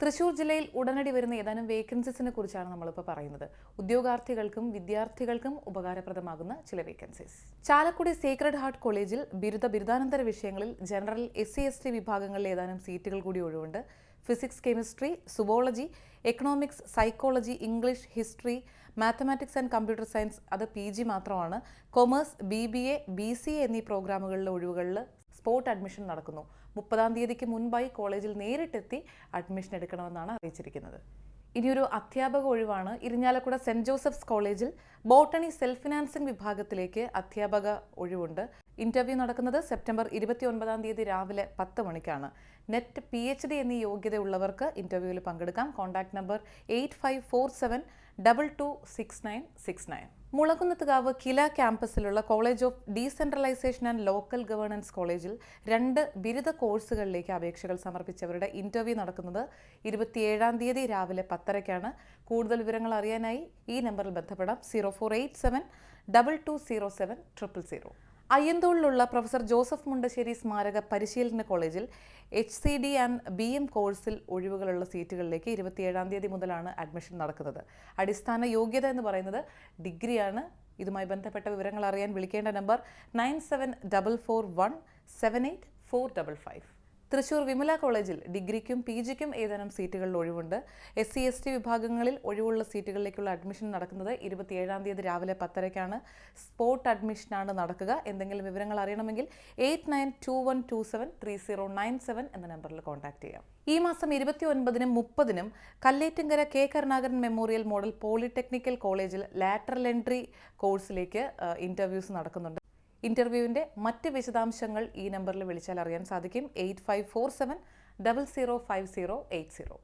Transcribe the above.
തൃശൂർ ജില്ലയിൽ ഉടനടി വരുന്ന ഏതാനും വേക്കൻസീസിനെ കുറിച്ചാണ് നമ്മളിപ്പോൾ പറയുന്നത്. ഉദ്യോഗാർത്ഥികൾക്കും വിദ്യാർത്ഥികൾക്കും ഉപകാരപ്രദമാകുന്ന ചില വേക്കൻസീസ് ചാലക്കുടി സേക്രഡ് ഹാർട്ട് കോളേജിൽ ബിരുദ ബിരുദാനന്തര വിഷയങ്ങളിൽ general S C S T വിഭാഗങ്ങളിൽ ഏതാനും സീറ്റുകൾ കൂടി ഒഴിവുണ്ട്. Physics chemistry zoology economics psychology English history mathematics and computer science അത് പി ജി മാത്രമാണ്. Commerce B B A B C എന്നീ പ്രോഗ്രാമുകളിലെ ഒഴിവുകളിൽ സ്പോട്ട് അഡ്മിഷൻ നടക്കുന്നു. മുപ്പതാം തീയതിക്ക് മുൻപായി കോളേജിൽ നേരിട്ടെത്തി അഡ്മിഷൻ എടുക്കണമെന്നാണ് അറിയിച്ചിരിക്കുന്നത്. ഇനിയൊരു അധ്യാപക ഒഴിവാണ്. ഇരിഞ്ഞാലക്കുട സെന്റ് ജോസഫ്സ് കോളേജിൽ ബോട്ടണി സെൽഫ് ഫിനാൻസിംഗ് വിഭാഗത്തിലേക്ക് അധ്യാപക ഒഴിവുണ്ട്. ഇന്റർവ്യൂ നടക്കുന്നത് സെപ്റ്റംബർ ഇരുപത്തി ഒൻപതാം തീയതി രാവിലെ പത്ത് മണിക്കാണ്. നെറ്റ് പി എച്ച് ഡി എന്നീ യോഗ്യതയുള്ളവർക്ക് ഇന്റർവ്യൂവിൽ പങ്കെടുക്കാം. Contact number eight five four seven double two six nine six nine. Mulankunnathukavu KILA ക്യാമ്പസിലുള്ള college of decentralisation and local governance കോളേജിൽ രണ്ട് ബിരുദ കോഴ്സുകളിലേക്ക് അപേക്ഷകൾ സമർപ്പിച്ചവരുടെ ഇന്റർവ്യൂ നടക്കുന്നത് ഇരുപത്തിയേഴാം തീയതി രാവിലെ പത്തരയ്ക്കാണ്. കൂടുതൽ വിവരങ്ങൾ അറിയാനായി ഈ നമ്പറിൽ ബന്ധപ്പെടാം. Zero four eight seven double two zero seven triple zero. അയ്യന്തോളിലുള്ള professor Joseph Mundassery സ്മാരക പരിശീലന കോളേജിൽ H C D and B M കോഴ്സിൽ ഒഴിവുകളുള്ള സീറ്റുകളിലേക്ക് ഇരുപത്തിയേഴാം തീയതി മുതലാണ് അഡ്മിഷൻ നടക്കുന്നത്. അടിസ്ഥാന യോഗ്യത എന്ന് പറയുന്നത് ഡിഗ്രിയാണ്. ഇതുമായി ബന്ധപ്പെട്ട വിവരങ്ങൾ അറിയാൻ വിളിക്കേണ്ട number nine seven double four one seven eight four double five Thrissur Vimala കോളേജിൽ ഡിഗ്രിക്കും പി ജിക്കും ഏതാനും സീറ്റുകളിൽ ഒഴിവുണ്ട്. എസ് സി എസ് ടി വിഭാഗങ്ങളിൽ ഒഴിവുള്ള സീറ്റുകളിലേക്കുള്ള അഡ്മിഷൻ നടക്കുന്നത് ഇരുപത്തിയേഴാം തീയതി രാവിലെ പത്തരയ്ക്കാണ്. സ്പോട്ട് അഡ്മിഷനാണ് നടക്കുക. എന്തെങ്കിലും വിവരങ്ങൾ അറിയണമെങ്കിൽ eight nine two one two seven three zero nine seven എന്ന നമ്പറിൽ കോൺടാക്ട് ചെയ്യാം. ഈ മാസം ഇരുപത്തി ഒൻപതിനും മുപ്പതിനും Kallettinkara K Karunakaran memorial model polytechnical കോളേജിൽ ലാറ്ററൽ എൻട്രി കോഴ്സിലേക്ക് ഇന്റർവ്യൂസ് നടക്കുന്നുണ്ട്. ഇന്റർവ്യൂവിന്റെ മറ്റ് വിശദാംശങ്ങൾ ഈ നമ്പറിൽ വിളിച്ചാൽ അറിയാൻ സാധിക്കും. Eight five four seven double zero five zero eight zero.